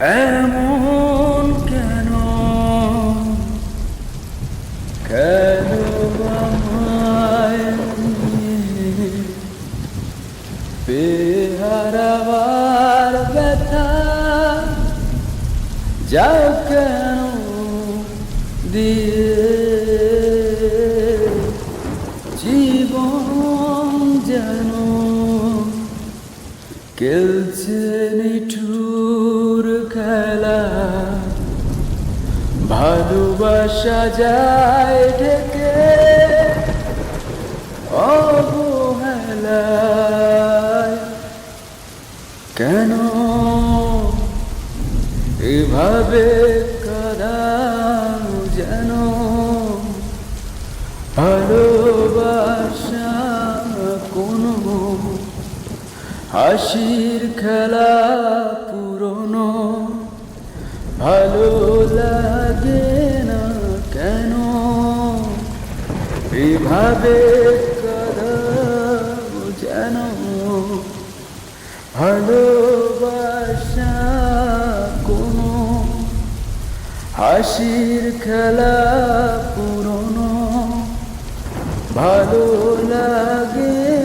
এমন কেন? কেন বেহারাবার ব্যথা? যাও কেন দিয়ে? জীবন যেন খেলছে নিঠুর ভালোবাসা যায় ঢেকে কেন এভাবে কাদাও যেন? ভালোবাসা কোনো হাসির খেলা পুরনো। ভালো লাগে এভাবে যেন ভালোবাসা কোন হাসির খেলা পুরনো ভালো লাগে